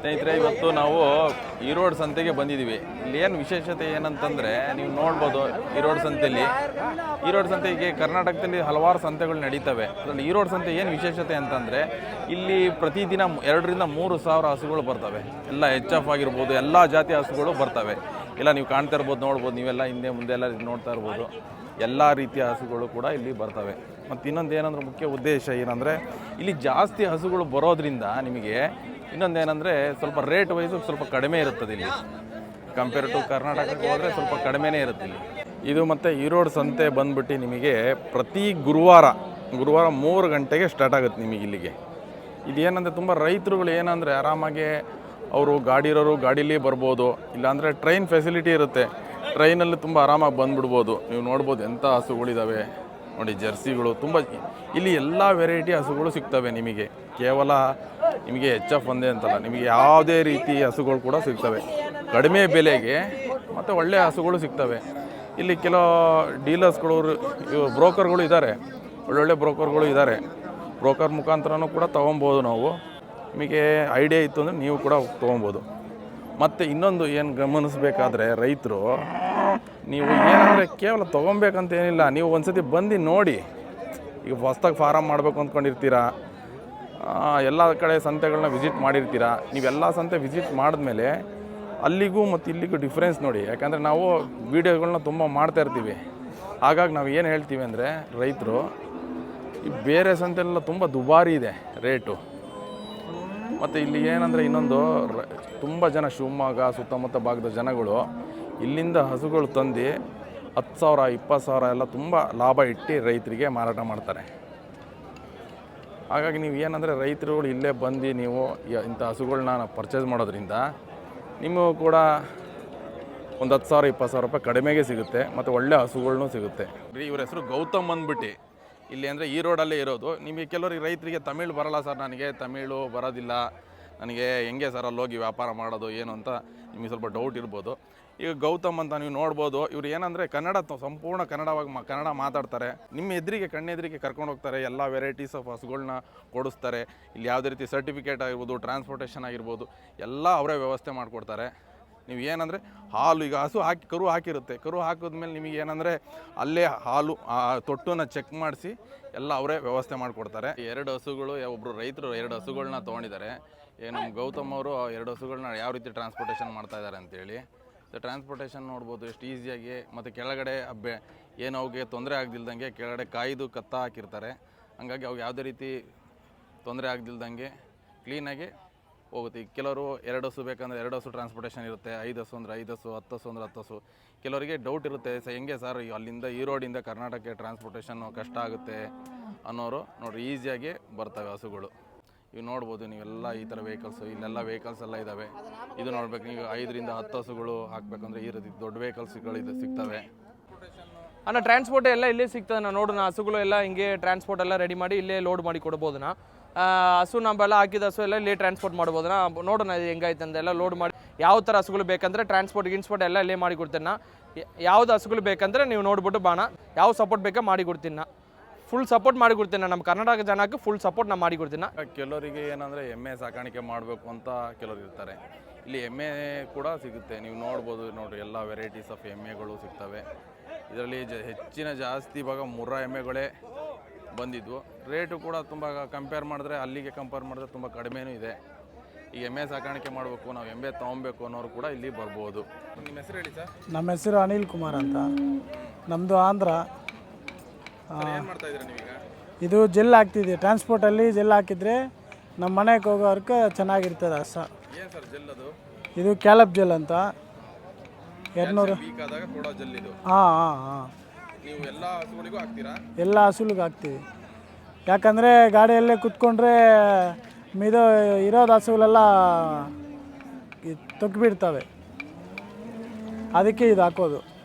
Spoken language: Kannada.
ಸ್ನೇಹಿತರೆ, ಇವತ್ತು ನಾವು ಈರೋಡ್ ಸಂತೆಗೆ ಬಂದಿದ್ದೀವಿ. ಇಲ್ಲಿ ಏನು ವಿಶೇಷತೆ ಏನಂತಂದರೆ, ನೀವು ನೋಡ್ಬೋದು ಈರೋಡ್ ಸಂತೆಯಲ್ಲಿ ಈರೋಡ್ ಸಂತೆಗೆ ಕರ್ನಾಟಕದಲ್ಲಿ ಹಲವಾರು ಸಂತೆಗಳು ನಡೀತವೆ. ಅದರಲ್ಲಿ ಈರೋಡ್ ಸಂತೆ ಏನು ವಿಶೇಷತೆ ಅಂತಂದರೆ, ಇಲ್ಲಿ ಪ್ರತಿದಿನ ಎರಡರಿಂದ ಮೂರು ಸಾವಿರ ಹಸುಗಳು ಬರ್ತವೆ. ಎಲ್ಲ ಎಚ್ ಎಫ್ ಆಗಿರ್ಬೋದು, ಎಲ್ಲ ಜಾತಿ ಹಸುಗಳು ಬರ್ತವೆ. ಇಲ್ಲ, ನೀವು ಕಾಣ್ತಾ ಇರ್ಬೋದು, ನೋಡ್ಬೋದು, ನೀವೆಲ್ಲ ಹಿಂದೆ ಮುಂದೆ ಎಲ್ಲ ನೋಡ್ತಾ ಇರ್ಬೋದು. ಎಲ್ಲ ರೀತಿಯ ಹಸುಗಳು ಕೂಡ ಇಲ್ಲಿ ಬರ್ತವೆ. ಮತ್ತು ಇನ್ನೊಂದು ಏನಂದ್ರೆ ಮುಖ್ಯ ಉದ್ದೇಶ ಏನಂದರೆ, ಇಲ್ಲಿ ಜಾಸ್ತಿ ಹಸುಗಳು ಬರೋದ್ರಿಂದ ನಿಮಗೆ ಇನ್ನೊಂದು ಏನಂದರೆ ಸ್ವಲ್ಪ ರೇಟ್ ವೈಸು ಸ್ವಲ್ಪ ಕಡಿಮೆ ಇರುತ್ತದೆ ಇಲ್ಲಿ. ಕಂಪೇರ್ ಟು ಕರ್ನಾಟಕಕ್ಕೆ ಹೋದರೆ ಸ್ವಲ್ಪ ಕಡಿಮೆನೇ ಇರುತ್ತೆ ಇಲ್ಲಿ. ಇದು ಮತ್ತು ಈರೋಡ್ ಸಂತೆ ಬಂದ್ಬಿಟ್ಟು ನಿಮಗೆ ಪ್ರತಿ ಗುರುವಾರ ಗುರುವಾರ ಮೂರು ಗಂಟೆಗೆ ಸ್ಟಾರ್ಟ್ ಆಗುತ್ತೆ ನಿಮಗೆ ಇಲ್ಲಿಗೆ. ಇದು ಇದೇನಂದರೆ ತುಂಬ ರೈತರುಗಳು ಏನಂದರೆ ಆರಾಮಾಗಿ ಅವರು ಗಾಡಿ ಇರೋರು ಗಾಡೀಲಿ ಬರ್ಬೋದು, ಇಲ್ಲಾಂದರೆ ಟ್ರೈನ್ ಫೆಸಿಲಿಟಿ ಇರುತ್ತೆ. ಟ್ರೈನಲ್ಲಿ ತುಂಬ ಆರಾಮಾಗಿ ಬಂದ್ಬಿಡ್ಬೋದು. ನೀವು ನೋಡ್ಬೋದು ಎಂಥ ಹಸುಗಳಿದ್ದಾವೆ ನೋಡಿ ಜರ್ಸಿಗಳು ತುಂಬ, ಇಲ್ಲಿ ಎಲ್ಲ ವೆರೈಟಿ ಹಸುಗಳು ಸಿಗ್ತವೆ ನಿಮಗೆ. ಕೇವಲ ನಿಮಗೆ ಎಚ್ ಎಫ್ ಒಂದೇ ಅಂತಲ್ಲ. ನಿಮಗೆ ಯಾವುದೇ ರೀತಿ ಹಸುಗಳು ಕೂಡ ಸಿಗ್ತವೆ. ಕಡಿಮೆ ಬೆಲೆಗೆ ಮತ್ತು ಒಳ್ಳೆಯ ಹಸುಗಳು ಸಿಗ್ತವೆ. ಇಲ್ಲಿ ಕೆಲವು ಡೀಲರ್ಸ್ಗಳು ಬ್ರೋಕರ್ಗಳು ಇದ್ದಾರೆ. ಒಳ್ಳೊಳ್ಳೆ ಬ್ರೋಕರ್ಗಳು ಇದ್ದಾರೆ. ಬ್ರೋಕರ್ ಮುಖಾಂತರನೂ ಕೂಡ ತೊಗೊಬೋದು ನಾವು. ನಿಮಗೆ ಐಡಿಯಾ ಇತ್ತು ಅಂದರೆ ನೀವು ಕೂಡ ತೊಗೊಬೋದು. ಮತ್ತು ಇನ್ನೊಂದು ಏನು ಗಮನಿಸಬೇಕಾದ್ರೆ ರೈತರು, ನೀವು ಏನಂದರೆ ಕೇವಲ ತೊಗೊಬೇಕಂತ ಏನಿಲ್ಲ ನೀವು ಒಂದ್ಸತಿ ಬಂದು ನೋಡಿ. ಈಗ ಹೊಸ್ದಾಗಿ ಫಾರಮ್ ಮಾಡಬೇಕು ಅಂದ್ಕೊಂಡಿರ್ತೀರಾ? ಎಲ್ಲ ಕಡೆ ಸಂತೆಗಳನ್ನ ವಿಸಿಟ್ ಮಾಡಿರ್ತೀರಾ? ನೀವೆಲ್ಲ ಸಂತೆ ವಿಸಿಟ್ ಮಾಡಿದ್ಮೇಲೆ ಅಲ್ಲಿಗೂ ಮತ್ತು ಇಲ್ಲಿಗೂ ಡಿಫ್ರೆನ್ಸ್ ನೋಡಿ. ಯಾಕಂದರೆ ನಾವು ವೀಡಿಯೋಗಳನ್ನ ತುಂಬ ಮಾಡ್ತಾ ಇರ್ತೀವಿ. ಹಾಗಾಗಿ ನಾವು ಏನು ಹೇಳ್ತೀವಿ ಅಂದರೆ ರೈತರು, ಈ ಬೇರೆ ಸಂತೆಲ್ಲ ತುಂಬ ದುಬಾರಿ ಇದೆ ರೇಟು ಮತ್ತು ಇಲ್ಲಿ ಏನಂದರೆ ಇನ್ನೊಂದು ತುಂಬ ಜನ ಶಿವಮೊಗ್ಗ, ಸುತ್ತಮುತ್ತ ಭಾಗದ ಜನಗಳು ಇಲ್ಲಿಂದ ಹಸುಗಳು ತಂದು ಹತ್ತು ಸಾವಿರ, ಇಪ್ಪತ್ತು ಸಾವಿರ ಎಲ್ಲ ತುಂಬ ಲಾಭ ಇಟ್ಟು ರೈತರಿಗೆ ಮಾರಾಟ ಮಾಡ್ತಾರೆ. ಹಾಗಾಗಿ ನೀವು ಏನಂದರೆ ರೈತರುಗಳು ಇಲ್ಲೇ ಬಂದು ನೀವು ಇಂಥ ಹಸುಗಳನ್ನ ಪರ್ಚೇಸ್ ಮಾಡೋದ್ರಿಂದ ನಿಮಗೂ ಕೂಡ ಒಂದು ಹತ್ತು ಸಾವಿರ, ಇಪ್ಪತ್ತು ಸಾವಿರ ರೂಪಾಯಿ ಕಡಿಮೆಗೆ ಸಿಗುತ್ತೆ ಮತ್ತು ಒಳ್ಳೆ ಹಸುಗಳನ್ನೂ ಸಿಗುತ್ತೆ. ಇವ್ರ ಹೆಸರು ಗೌತಮ್ ಅಂದ್ಬಿಟ್ಟು. ಇಲ್ಲಿ ಅಂದರೆ ಈ ರೋಡಲ್ಲೇ ಇರೋದು. ನಿಮಗೆ ಕೆಲವರಿಗೆ ರೈತರಿಗೆ ತಮಿಳು ಬರಲ್ಲ ಸರ್ ನನಗೆ. ತಮಿಳು ಬರೋದಿಲ್ಲ. ನನಗೆ ಹೆಂಗೆ ಸರ್ ಅಲ್ಲಿ ಹೋಗಿ ವ್ಯಾಪಾರ ಮಾಡೋದು ಏನು ಅಂತ ನಿಮಗೆ ಸ್ವಲ್ಪ ಡೌಟ್ ಇರ್ಬೋದು. ಈಗ ಗೌತಮ್ ಅಂತ ನೀವು ನೋಡ್ಬೋದು, ಇವ್ರು ಏನಂದರೆ ಕನ್ನಡ ಸಂಪೂರ್ಣ ಕನ್ನಡವಾಗಿ ಕನ್ನಡ ಮಾತಾಡ್ತಾರೆ. ನಿಮ್ಮ ಎದುರಿಗೆ, ಕಣ್ಣೆದುರಿಗೆ ಕರ್ಕೊಂಡು ಹೋಗ್ತಾರೆ, ಎಲ್ಲ ವೆರೈಟೀಸ್ ಆಫ್ ಹಸುಗಳನ್ನ ಕೊಡಿಸ್ತಾರೆ. ಇಲ್ಲಿ ಯಾವುದೇ ರೀತಿ ಸರ್ಟಿಫಿಕೇಟ್ ಆಗಿರ್ಬೋದು ಟ್ರಾನ್ಸ್ಪೋರ್ಟೇಷನ್ ಆಗಿರ್ಬೋದು, ಎಲ್ಲ ಅವರೇ ವ್ಯವಸ್ಥೆ ಮಾಡಿಕೊಡ್ತಾರೆ. ನೀವು ಏನಂದರೆ ಹಾಲು ಈಗ ಹಸು ಹಾಕಿ, ಕರು ಹಾಕಿರುತ್ತೆ. ಕರು ಹಾಕಿದ್ಮೇಲೆ ನಿಮಗೆ ಏನಂದರೆ ಅಲ್ಲೇ ಹಾಲು, ಆ ತೊಟ್ಟನ್ನು ಚೆಕ್ ಮಾಡಿಸಿ ಎಲ್ಲ ಅವರೇ ವ್ಯವಸ್ಥೆ ಮಾಡಿಕೊಡ್ತಾರೆ. ಎರಡು ಹಸುಗಳು ಒಬ್ಬರು ರೈತರು ಎರಡು ಹಸುಗಳನ್ನ ತೊಗೊಂಡಿದ್ದಾರೆ. ಏನು ಗೌತಮ್ ಅವರು ಎರಡು ಹಸುಗಳನ್ನ ಯಾವ ರೀತಿ ಟ್ರಾನ್ಸ್ಪೋರ್ಟೇಷನ್ ಮಾಡ್ತಾ ಇದ್ದಾರೆ ಅಂತೇಳಿ. ಸೊ ಟ್ರಾನ್ಸ್ಪೋರ್ಟೇಷನ್ ನೋಡ್ಬೋದು, ಎಷ್ಟು ಈಸಿಯಾಗಿ ಮತ್ತು ಕೆಳಗಡೆ ಬೆ, ಏನು ಅವ್ಗೆ ತೊಂದರೆ ಆಗ್ದಿಲ್ದಂಗೆ ಕೆಳಗಡೆ ಕಾಯ್ದು ಕತ್ತ ಹಾಕಿರ್ತಾರೆ. ಹಂಗಾಗಿ ಅವ್ಗೆ ಯಾವುದೇ ರೀತಿ ತೊಂದರೆ ಆಗ್ದಿಲ್ದಂಗೆ ಕ್ಲೀನಾಗಿ ಹೋಗುತ್ತೆ. ಕೆಲವರು ಎರಡು ಹಸು ಬೇಕಂದರೆ ಎರಡು ಹಸು ಟ್ರಾನ್ಸ್ಪೋರ್ಟೇಷನ್ ಇರುತ್ತೆ. ಐದು ಹಸು ಅಂದರೆ ಐದು ಹಸು, ಹತ್ತು ಹಸು ಅಂದರೆ ಹತ್ತು ಹಸು. ಕೆಲವರಿಗೆ ಡೌಟ್ ಇರುತ್ತೆ, ಸ ಹೆಂಗೆ ಸರ್ ಅಲ್ಲಿಂದ ಈ ರೋಡಿಂದ ಕರ್ನಾಟಕಕ್ಕೆ ಟ್ರಾನ್ಸ್ಪೋರ್ಟೇಷನ್ ಕಷ್ಟ ಆಗುತ್ತೆ ಅನ್ನೋರು ನೋಡಿರಿ ಈಸಿಯಾಗಿ ಬರ್ತವೆ ಹಸುಗಳು. ಇವು ನೋಡ್ಬೋದು ನೀವೆಲ್ಲ ಈ ಥರ ವೆಹಿಕಲ್ಸು ಇಲ್ಲೆಲ್ಲ ವೆಹಿಕಲ್ಸ್ ಎಲ್ಲ ಇದ್ದಾವೆ ಇದು ನೋಡ್ಬೇಕು ನೀವು ಐದರಿಂದ ಹತ್ತು ಹಸುಗಳು ಹಾಕ್ಬೇಕಂದ್ರೆ ಈ ರೀತಿ ದೊಡ್ಡ ವೆಹಿಕಲ್ಸ್ಗಳು ಇದು ಸಿಗ್ತವೆ. ಅಣ್ಣ ಟ್ರಾನ್ಸ್ಪೋರ್ಟ್ ಎಲ್ಲ ಇಲ್ಲೇ ಸಿಗ್ತದೆ ನೋಡೋಣ, ಹಸುಗಳು ಎಲ್ಲ ಹಿಂಗೆ ಟ್ರಾನ್ಸ್ಪೋರ್ಟ್ ಎಲ್ಲ ರೆಡಿ ಮಾಡಿ ಇಲ್ಲೇ ಲೋಡ್ ಮಾಡಿ ಕೊಡ್ಬೋದಣ್ಣ. ಹಸು ನಂಬೆಲ್ಲ ಹಾಕಿದ ಹಸು ಎಲ್ಲ ಇಲ್ಲಿ ಟ್ರಾನ್ಸ್ಪೋರ್ಟ್ ಮಾಡ್ಬೋದಣ್ಣ ನೋಡೋಣ ಇದು ಅಂತ ಎಲ್ಲ ಲೋಡ್ ಮಾಡಿ. ಯಾವ ಥರ ಹಸುಗಳು ಬೇಕಂದರೆ ಟ್ರಾನ್ಸ್ಪೋರ್ಟ್ ಗಿನ್ಸ್ಪೋರ್ಟ್ ಎಲ್ಲ ಇಲ್ಲೇ ಮಾಡಿ ಕೊಡ್ತೀನಿ ಯಾವ್ದು ಹಸುಗಳು ಬೇಕಂದರೆ ನೀವು ನೋಡ್ಬಿಟ್ಟು ಬಾಣ. ಯಾವ ಸಪೋರ್ಟ್ ಬೇಕೋ ಮಾಡಿ ಕೊಡ್ತೀನಿ ಫುಲ್ ಸಪೋರ್ಟ್ ಮಾಡಿ ಕೊಡ್ತೀನಿ ನಮ್ಮ ಕರ್ನಾಟಕ ಜನಕ್ಕೆ ಫುಲ್ ಸಪೋರ್ಟ್ ನಾ ಮಾಡಿ ಕೊಡ್ತೀನಿ ಕೆಲವರಿಗೆ ಏನಂದರೆ ಎಮ್ಮೆ ಸಾಕಾಣಿಕೆ ಮಾಡಬೇಕು ಅಂತ ಕೆಲವರು ಇರ್ತಾರೆ. ಇಲ್ಲಿ ಎಮ್ಮೆ ಕೂಡ ಸಿಗುತ್ತೆ. ನೀವು ನೋಡ್ಬೋದು, ನೋಡಿರಿ, ಎಲ್ಲ ವೆರೈಟೀಸ್ ಆಫ್ ಎಮ್ಮೆಗಳು ಸಿಗ್ತವೆ. ಇದರಲ್ಲಿ ಹೆಚ್ಚಿನ ಜಾಸ್ತಿ ಭಾಗ ಮುರ್ರಾ ಎಮ್ಮೆಗಳೇ. ಬಂದಿದ್ವು. ರೇಟು ಕೂಡ ತುಂಬ ಕಂಪೇರ್ ಮಾಡಿದ್ರೆ ಅಲ್ಲಿಗೆ ಕಂಪೇರ್ ಮಾಡಿದ್ರೆ ತುಂಬ ಕಡಿಮೆನೂ ಇದೆ. ಈ ಎಮ್ಮೆ ಸಾಕಾಣಿಕೆ ಮಾಡಬೇಕು ನಾವು ಎಮ್ಮೆ ತೊಗೊಬೇಕು ಅನ್ನೋರು ಕೂಡ ಇಲ್ಲಿ ಬರ್ಬೋದು. ನಿಮ್ಮ ಹೆಸರು ಹೇಳಿ ಸರ್? ನಮ್ಮ ಹೆಸರು ಅನಿಲ್ ಕುಮಾರ್ ಅಂತ. ನಮ್ಮದು ಆಂಧ್ರ. ಏನು ಮಾಡ್ತಾ ಇದ್ದೀರಾ ನೀವೀಗ? ಇದು ಜೆಲ್ ಹಾಕ್ತಿದ್ವಿ ಟ್ರಾನ್ಸ್ಪೋರ್ಟಲ್ಲಿ ಜೆಲ್ ಹಾಕಿದರೆ ನಮ್ಮ ಮನೆಗೆ ಹೋಗೋರ್ಕ ಚೆನ್ನಾಗಿರ್ತದೆ ಅಸ ಏನು ಸರ್ ಜೆಲ್ ಅದು? ಇದು ಕ್ಯಾಲಪ್ ಜೆಲ್ ಅಂತ. ಎರಡುನೂರು ವೀಕ್ ಆದಾಗ ಕೊಡೋ ಜೆಲ್ ಇದು. ಹಾಂ ಹಾಂ ಹಾಂ. ಎಲ್ಲ ಹಸುಗಳಿಗೂ ಹಸುಲಿಗೆ ಹಾಕ್ತೀವಿ. ಯಾಕಂದರೆ ಗಾಡಿಯಲ್ಲೇ ಕುತ್ಕೊಂಡ್ರೆ ಮಿದು ಇರೋದು ಹಸುಗಳೆಲ್ಲ ತೊಗ್ಬಿಡ್ತವೆ. ಅದಕ್ಕೆ ಇದು ಹಾಕೋದು.